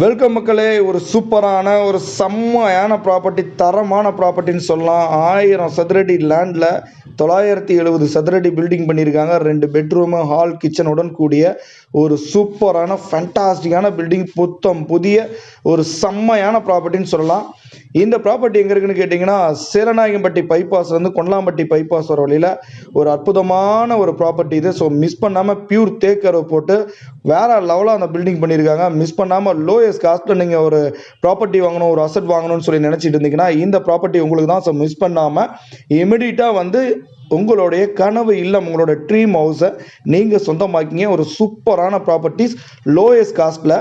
Welcome மக்களே ஒரு சூப்பரான ஒரு செம்மையான ப்ராப்பர்ட்டி தரமான ப்ராப்பர்ட்டின்னு சொல்லலாம். ஆயிரம் சதுரடி லேண்டில் தொள்ளாயிரத்தி எழுபது சதுரடி பில்டிங் பண்ணியிருக்காங்க. ரெண்டு பெட்ரூமு ஹால் கிச்சனுடன் கூடிய ஒரு சூப்பரான ஃபேண்டாஸ்டிக்கான பில்டிங் புத்தம் புதிய ஒரு செம்மையான ப்ராப்பர்ட்டின்னு சொல்லலாம். இந்த ப்ராப்பர்ட்டி எங்கே இருக்குன்னு கேட்டிங்கன்னா சேலநாயகம்பட்டி பைபாஸ்லேருந்து வந்து கொண்டலாம்பட்டி பைபாஸ் வர வழியில் ஒரு அற்புதமான ஒரு ப்ராப்பர்ட்டி இது. ஸோ மிஸ் பண்ணாமல் பியூர் தேக்கரை போட்டு வேற லெவலாக அந்த பில்டிங் பண்ணியிருக்காங்க. மிஸ் பண்ணாமல் லோயஸ்ட் காஸ்ட்டில் நீங்கள் ஒரு ப்ராப்பர்ட்டி வாங்கணும் ஒரு அசட் வாங்கணும்னு சொல்லி நினச்சிட்டு இருந்தீங்கன்னா இந்த ப்ராப்பர்ட்டி உங்களுக்கு தான். ஸோ மிஸ் பண்ணாமல் இமிடியட்டாக வந்து உங்களுடைய கனவு இல்லம் உங்களோட ட்ரீம் ஹவுஸை நீங்கள் சொந்தமாக்கிங்க. ஒரு சூப்பரான ப்ராப்பர்ட்டிஸ் லோயஸ்ட் காஸ்ட்டில்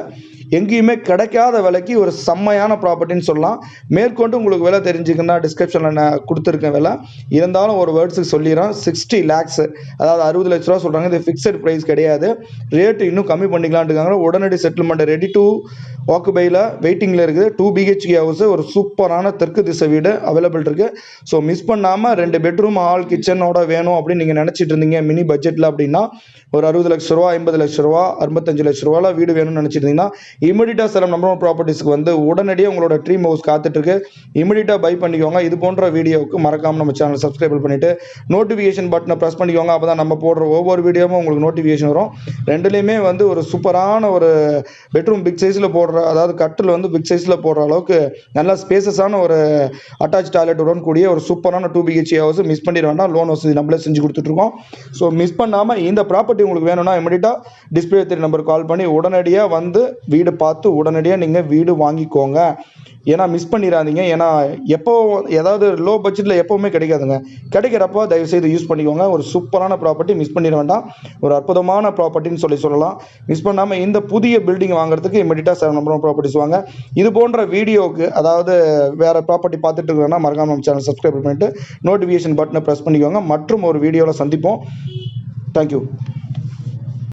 எங்கேயுமே கிடைக்காத விலைக்கு ஒரு செம்மையான ப்ராப்பர்ட்டின்னு சொல்லலாம். மேற்கொண்டு உங்களுக்கு விலை தெரிஞ்சுக்கன்னா டிஸ்கிரிப்ஷனில் நான் கொடுத்துருக்கேன் விலை. இருந்தாலும் ஒரு வேர்ட்ஸுக்கு சொல்லிடுறேன். சிக்ஸ்டி லேக்ஸ் அதாவது அறுபது லட்ச ரூபா சொல்கிறாங்க இது ஃபிக்ஸட் ப்ரைஸ் கிடையாது. ரேட்டு இன்னும் கம்மி பண்ணிக்கலான்ட்டு இருக்காங்க உடனடி செட்டில்மெண்ட் ரெடி டு வாக்குபையில் வெயிட்டிங்கில் இருக்குது. டூ பிஹெச்கே ஹவுஸ் ஒரு சூப்பரான தெற்கு திசை வீடு அவைலபிள் இருக்குது ஸோ மிஸ் பண்ணாமல் ரெண்டு பெட்ரூம் ஹால் கிச்சனோட வேணும் அப்படின்னு நீங்கள் நினச்சிட்டு இருந்தீங்க. மினி பட்ஜெட்டில் அப்படின்னா ஒரு அறுபது லட்ச ரூபா ஐம்பது லட்ச ரூபா அறுபத்தஞ்சு லட்ச ரூபாவில் வீடு வேணும்னு நினச்சிருந்தீங்கன்னா இமிடியட்டாக சில நம்பர் ஒன் ப்ராப்பர்ட்டிஸ்க்கு வந்து உடனடியாக உங்களோட ட்ரீம் ஹவுஸ் காத்துட்ருக்கு. இமிடியட்டாக பை பண்ணிக்கோங்க. இது போன்ற வீடியோவுக்கு மறக்காமல் நம்ம சேனல் சப்ஸ்கிரைப் பண்ணிவிட்டு நோட்டிஃபிகேஷன் பட்டனை ப்ரெஸ் பண்ணிக்கோங்க. அப்போ தான் நம்ம போடுற ஒவ்வொரு வீடியோவும் உங்களுக்கு நோட்டிஃபிகேஷன் வரும். ரெண்டுலேயுமே வந்து ஒரு சூப்பரான ஒரு பெட்ரூம் பிக் சைஸில் போடுற அதாவது கட்டில் வந்து பிக் சைஸில் போடுற அளவுக்கு நல்ல ஸ்பேசஸான ஒரு அட்டாச் டாய்லெட்டுடன் கூடிய ஒரு சூப்பரான டூ பிஹெச்ஏ ஹவுஸ் மிஸ் பண்ணிட வேண்டாம். லோன் வசதி நம்மளே செஞ்சு கொடுத்துட்ருக்கோம். ஸோ மிஸ் பண்ணாமல் இந்த ப்ராப்பர்ட்டி உங்களுக்கு வேணும்னா இமிடியட்டாக டிஸ்பிளே தெரிய நம்பர் கால் பண்ணி உடனடியாக வந்து வீடு பார்த்து உடனடியாக நீங்கள் வீடு வாங்கிக்கோங்க. ஏன்னா மிஸ் பண்ணிடாதீங்க ஏன்னா எப்போ ஏதாவது லோ பட்ஜெட்டில் எப்போவுமே கிடைக்காதுங்க. கிடைக்கிறப்போ தயவுசெய்து யூஸ் பண்ணிக்கோங்க. ஒரு சூப்பரான ப்ராப்பர்ட்டி மிஸ் பண்ணிட வேண்டாம். ஒரு அற்புதமான ப்ராப்பர்ட்டின்னு சொல்லி சொல்லலாம். மிஸ் பண்ணாமல் இந்த புதிய பில்டிங் வாங்குறதுக்கு இமீடியட்டாக செவன் நம்பர் ப்ராப்பர்ட்டிஸ் வாங்க. இது போன்ற வீடியோவுக்கு அதாவது வேறு ப்ராப்பர்ட்டி பார்த்துட்டு இருக்கிறோன்னா மறக்காம நம்ம சேனல் சப்ஸ்கிரைப் பண்ணிட்டு நோட்டிஃபிகேஷன் பட்டனை ப்ரெஸ் பண்ணிக்கோங்க. மற்றும் ஒரு வீடியோவில் சந்திப்போம். தேங்க்யூ